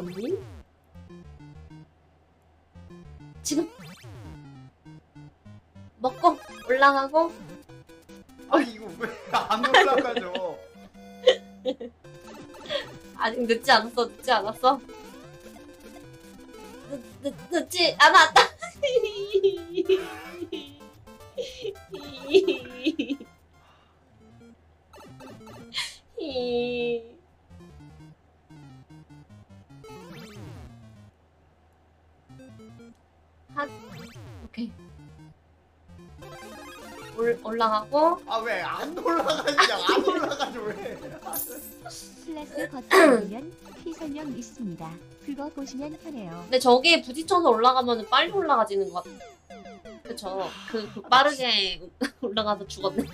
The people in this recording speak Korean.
언니? 지금 먹고 올라가고 아니 이거 왜 안 올라가죠? 아직 늦지 않았어 늦지 않았어 늦, 늦, 늦지 않았다 한 오케이 올, 올라가고 아 왜 안 올라가냐? 안 올라가죠 왜? 플러스 버튼 누르면 키 설명 있습니다. 그거 보시면 편해요. 근데 저게 부딪혀서 올라가면 빨리 올라가지는 것 같아. 그쵸. 그, 그 빠르게 올라가서 죽었네.